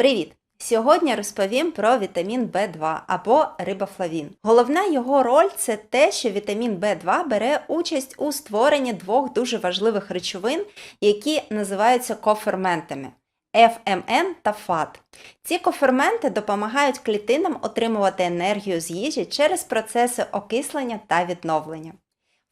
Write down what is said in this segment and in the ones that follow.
Привіт! Сьогодні розповім про вітамін В2 або рибофлавін. Головна його роль це те, що вітамін В2 бере участь у створенні двох дуже важливих речовин, які називаються коферментами FMN та ФАТ. Ці коферменти допомагають клітинам отримувати енергію з їжі через процеси окислення та відновлення.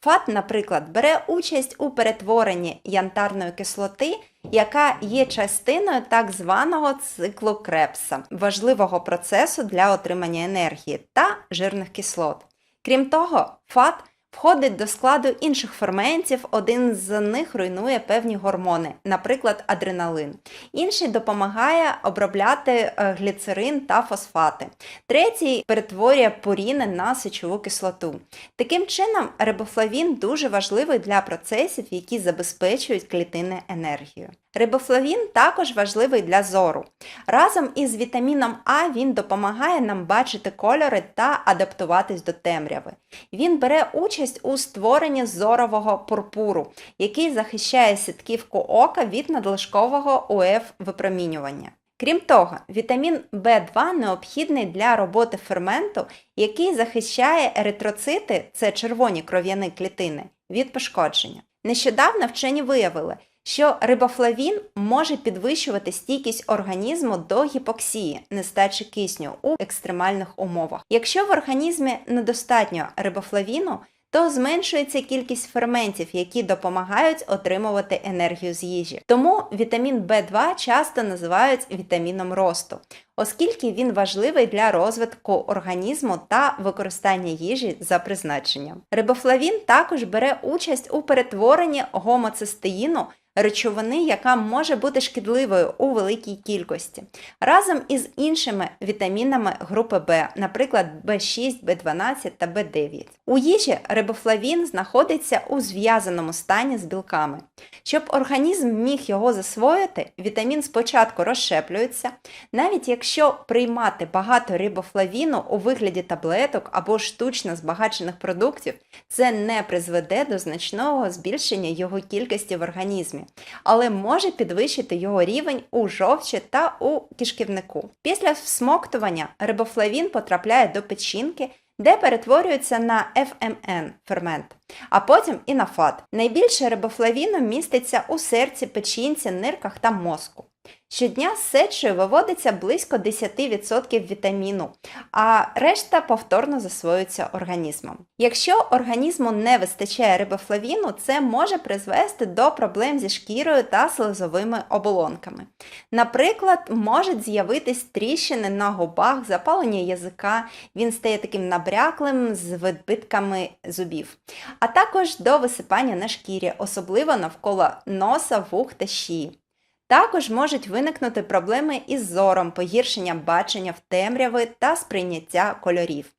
ФАТ, наприклад, бере участь у перетворенні янтарної кислоти, яка є частиною так званого циклу Крепса, важливого процесу для отримання енергії та жирних кислот. Крім того, ФАТ входить до складу інших ферментів, один з них руйнує певні гормони, наприклад, адреналин. Інший допомагає обробляти е, гліцерин та фосфати. Третій перетворює пуріни на сечову кислоту. Таким чином, рибофлавін дуже важливий для процесів, які забезпечують клітини енергію. Рибофлавін також важливий для зору. Разом із вітаміном А він допомагає нам бачити кольори та адаптуватись до темряви. Він бере участь у створенні зорового пурпуру, який захищає сітківку ока від надлишкового УФ випромінювання. Крім того, вітамін В2 необхідний для роботи ферменту, який захищає еритроцити, це червоні кров'яні клітини, від пошкодження. Нещодавно вчені виявили, що рибофлавін може підвищувати стійкість організму до гіпоксії, нестачі кисню у екстремальних умовах. Якщо в організмі недостатньо рибофлавіну, то зменшується кількість ферментів, які допомагають отримувати енергію з їжі. Тому вітамін В2 часто називають вітаміном росту, оскільки він важливий для розвитку організму та використання їжі за призначенням. Рибофлавін також бере участь у перетворенні гомоцистеїну речовини, яка може бути шкідливою у великій кількості, разом із іншими вітамінами групи В, наприклад, В6, В12 та В9. У їжі рибофлавін знаходиться у зв'язаному стані з білками. Щоб організм міг його засвоїти, вітамін спочатку розщеплюється, навіть якщо приймати багато рибофлавіну у вигляді таблеток або штучно збагачених продуктів, це не призведе до значного збільшення його кількості в організмі, але може підвищити його рівень у жовчі та у кишківнику. Після всмоктування рибофлавін потрапляє до печінки, де перетворюється на FMN фермент, а потім і на фат. Найбільше рибофлавіну міститься у серці, печінці, нирках та мозку. Щодня з сечею виводиться близько 10% вітаміну, а решта повторно засвоюється організмом. Якщо організму не вистачає рибофлавіну, це може призвести до проблем зі шкірою та слизовими оболонками. Наприклад, можуть з'явитись тріщини на губах, запалення язика, він стає таким набряклим з відбитками зубів, а також до висипання на шкірі, особливо навколо носа, вух та шиї. Також можуть виникнути проблеми із зором, погіршення бачення в темряви та сприйняття кольорів.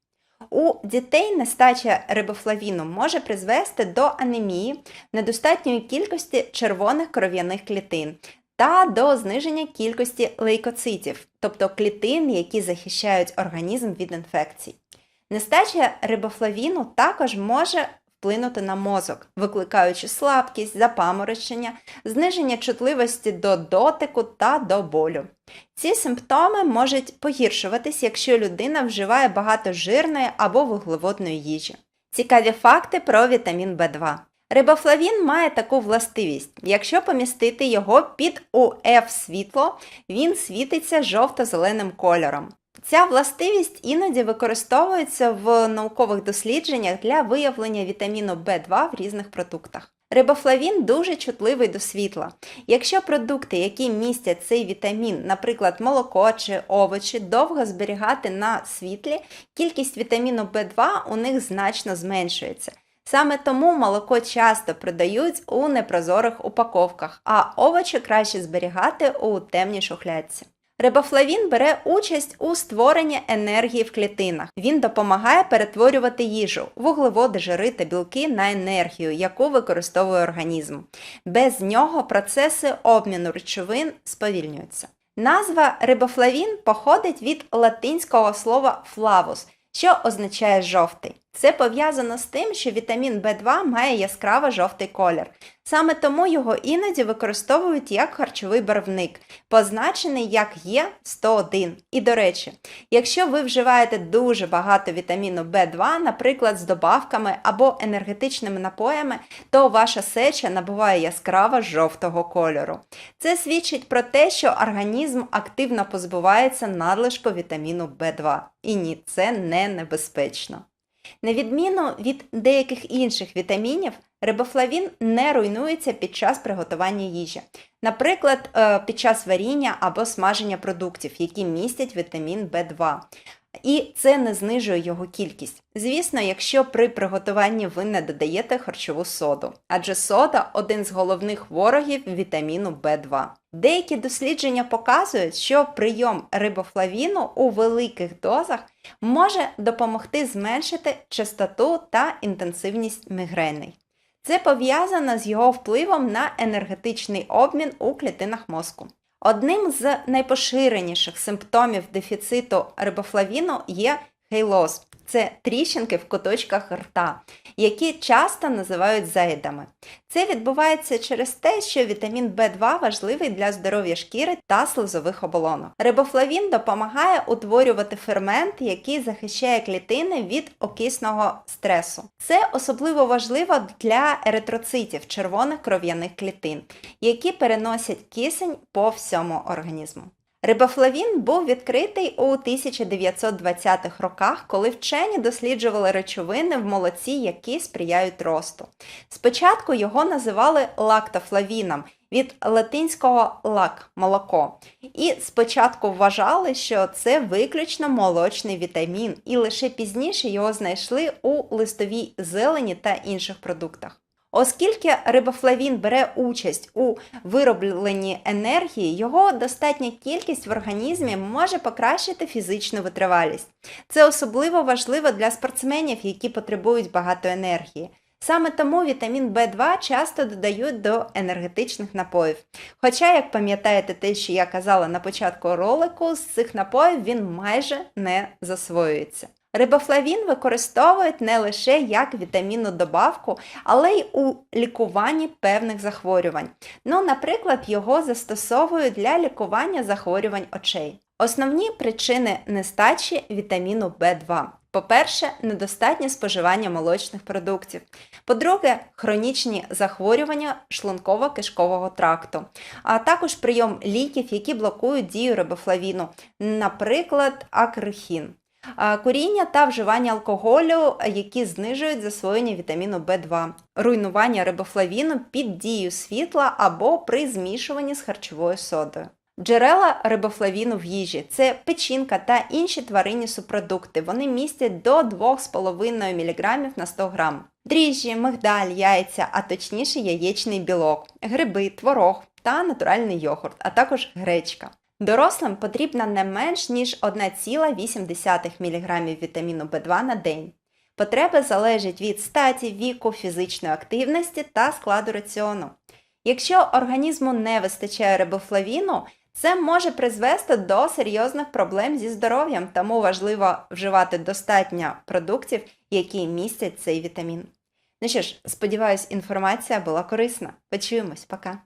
У дітей нестача рибофлавіну може призвести до анемії, недостатньої кількості червоних кров'яних клітин та до зниження кількості лейкоцитів, тобто клітин, які захищають організм від інфекцій. Нестача рибофлавіну також може вплинути на мозок, викликаючи слабкість, запаморочення, зниження чутливості до дотику та до болю. Ці симптоми можуть погіршуватись, якщо людина вживає багато жирної або вуглеводної їжі. Цікаві факти про вітамін В2. Рибофлавін має таку властивість: якщо помістити його під УФ світло, він світиться жовто-зеленим кольором. Ця властивість іноді використовується в наукових дослідженнях для виявлення вітаміну В2 в різних продуктах. Рибофлавін дуже чутливий до світла. Якщо продукти, які містять цей вітамін, наприклад, молоко чи овочі, довго зберігати на світлі, кількість вітаміну В2 у них значно зменшується. Саме тому молоко часто продають у непрозорих упаковках, а овочі краще зберігати у темній шухлядці. Рибофлавін бере участь у створенні енергії в клітинах. Він допомагає перетворювати їжу, вуглеводи, жири та білки на енергію, яку використовує організм. Без нього процеси обміну речовин сповільнюються. Назва рибофлавін походить від латинського слова флавус, що означає жовтий. Це пов'язано з тим, що вітамін В2 має яскраво жовтий колір. Саме тому його іноді використовують як харчовий барвник, позначений як Є101. І до речі, якщо ви вживаєте дуже багато вітаміну В2, наприклад, з добавками або енергетичними напоями, то ваша сеча набуває яскраво жовтого кольору. Це свідчить про те, що організм активно позбувається надлишку вітаміну В2. І ні, це не небезпечно. На відміну від деяких інших вітамінів, рибофлавін не руйнується під час приготування їжі, наприклад, е, під час варіння або смаження продуктів, які містять вітамін В2. І це не знижує його кількість. Звісно, якщо при приготуванні ви не додаєте харчову соду, адже сода один з головних ворогів вітаміну В2. Деякі дослідження показують, що прийом рибофлавіну у великих дозах може допомогти зменшити частоту та інтенсивність мігрени. Це пов'язано з його впливом на енергетичний обмін у клітинах мозку. Одним з найпоширеніших симптомів дефіциту рибофлавіну є гейлоз. Це тріщинки в куточках рта, які часто називають заїдами. Це відбувається через те, що вітамін В2 важливий для здоров'я шкіри та слизових оболонок. Рибофлавін допомагає утворювати фермент, який захищає клітини від окисного стресу. Це особливо важливо для еритроцитів червоних кров'яних клітин, які переносять кисень по всьому організму. Рибофлавін був відкритий у 1920-х роках, коли вчені досліджували речовини в молоці, які сприяють росту. Спочатку його називали лактофлавіном від латинського лак молоко. І спочатку вважали, що це виключно молочний вітамін, і лише пізніше його знайшли у листовій зелені та інших продуктах. Оскільки рибофлавін бере участь у виробленні енергії, його достатня кількість в організмі може покращити фізичну витривалість. Це особливо важливо для спортсменів, які потребують багато енергії. Саме тому вітамін В2 часто додають до енергетичних напоїв. Хоча, як пам'ятаєте те, що я казала на початку ролику, з цих напоїв він майже не засвоюється. Рибофлавін використовують не лише як вітамінну добавку, але й у лікуванні певних захворювань. Ну, наприклад, його застосовують для лікування захворювань очей. Основні причини нестачі вітаміну В2. По-перше, недостатнє споживання молочних продуктів. По-друге, хронічні захворювання шлунково-кишкового тракту, а також прийом ліків, які блокують дію рибофлавіну, наприклад, акрихін. Куріння та вживання алкоголю, які знижують засвоєння вітаміну В2, руйнування рибофлавіну під дією світла або при змішуванні з харчовою содою. Джерела рибофлавіну в їжі це печінка та інші тваринні субпродукти. Вони містять до 2,5 мг на 100 г. Дріжджі, мигдаль, яйця, а точніше яєчний білок, гриби, творог та натуральний йогурт, а також гречка. Дорослим потрібно не менш ніж 1,8 мг вітаміну В2 на день. Потреби залежать від статі, віку, фізичної активності та складу раціону. Якщо організму не вистачає рибофлавіну, це може призвести до серйозних проблем зі здоров'ям, тому важливо вживати достатньо продуктів, які містять цей вітамін. Ну що ж, сподіваюсь, інформація була корисна. Почуємось, пока!